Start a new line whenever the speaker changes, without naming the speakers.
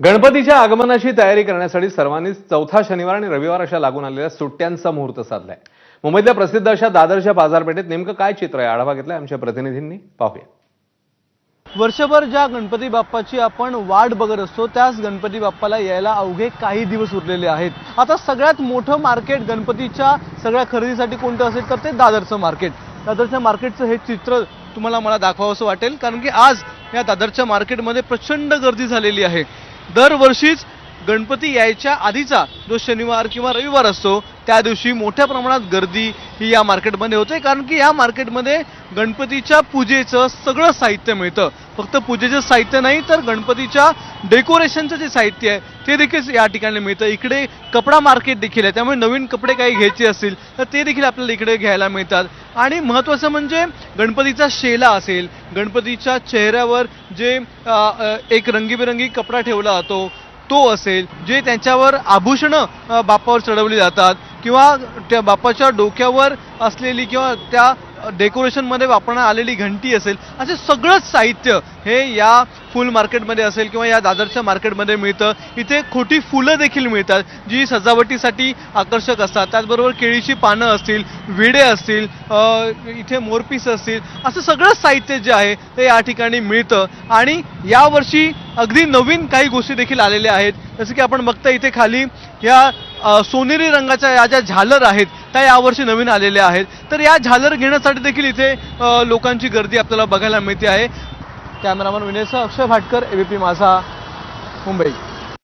गणपतीच्या आगमनाची तयारी करण्यासाठी सर्वांनीच चौथा शनिवार आणि रविवार अशा लागून आलेल्या सुट्ट्यांचा मुहूर्त साधलाय. मुंबईतल्या प्रसिद्ध अशा दादरच्या बाजारपेठेत नेमकं काय चित्र आहे? आढावा घेतलाय आमच्या प्रतिनिधींनी. पाहूया.
वर्षभर ज्या गणपती बाप्पाची आपण वाट बघत असतो त्याच गणपती बाप्पाला यायला अवघे काही दिवस उरलेले आहेत. आता सगळ्यात मोठं मार्केट गणपतीच्या सगळ्या खरेदीसाठी कोणतं असेल तर ते दादरचं मार्केट. दादरच्या मार्केटचं हे चित्र तुम्हाला मला दाखवावं असं वाटेल कारण की आज या दादरच्या मार्केटमध्ये प्रचंड गर्दी झालेली आहे. दरवर्षीच गणपती यायच्या आधीचा जो शनिवार किंवा रविवार असतो त्या दिवशी मोठ्या प्रमाणात गर्दी ही या मार्केटमध्ये होते. कारण की या मार्केटमध्ये गणपतीच्या पूजेचं सगळं साहित्य मिळतं. फक्त पूजेचं साहित्य नाही तर गणपतीच्या डेकोरेशनचं जे साहित्य आहे ते देखील या ठिकाणी मिळतं. इकडे कपडा मार्केट देखील आहे त्यामुळे नवीन कपडे काही घ्यायचे असतील तर ते देखील आपल्याला इकडे घ्यायला मिळतात. आणि महत्त्वाचं म्हणजे गणपतीचा शेला असेल गणपतीच्या चेहऱ्यावर जे एक रंगीबेरंगी कपडा ठेवला जातो तो असेल जे त्यांच्यावर आभूषणं बापावर चढवली जातात किंवा त्या बापाच्या डोक्यावर असलेली किंवा त्या डेकोरेशनमध्ये वापरण्यात आलेली घंटी असेल असे सगळंच साहित्य हे या फुल मार्केटमध्ये असेल किंवा या दादरच्या मार्केटमध्ये मिळतं. इथे खोटी फुलं देखील मिळतात जी सजावटीसाठी आकर्षक असतात. त्याचबरोबर केळीची पानं असतील विडे असतील इथे मोरपीस असतील असं सगळंच साहित्य जे आहे ते या ठिकाणी मिळतं. आणि यावर्षी अगदी नवीन काही गोष्टी देखील आलेल्या आहेत. जसं की आपण बघता इथे खाली या सोनेरी रंगाच्या या ज्या झालर आहेत त्या यावर्षी नवीन आलेल्या आहेत. तर या झालर घेण्यासाठी देखील इथे लोकांची गर्दी आपल्याला बघायला मिळते आहे. कॅमेरामन विनयसह अक्षय भाटकर एबीपी माझा मुंबई.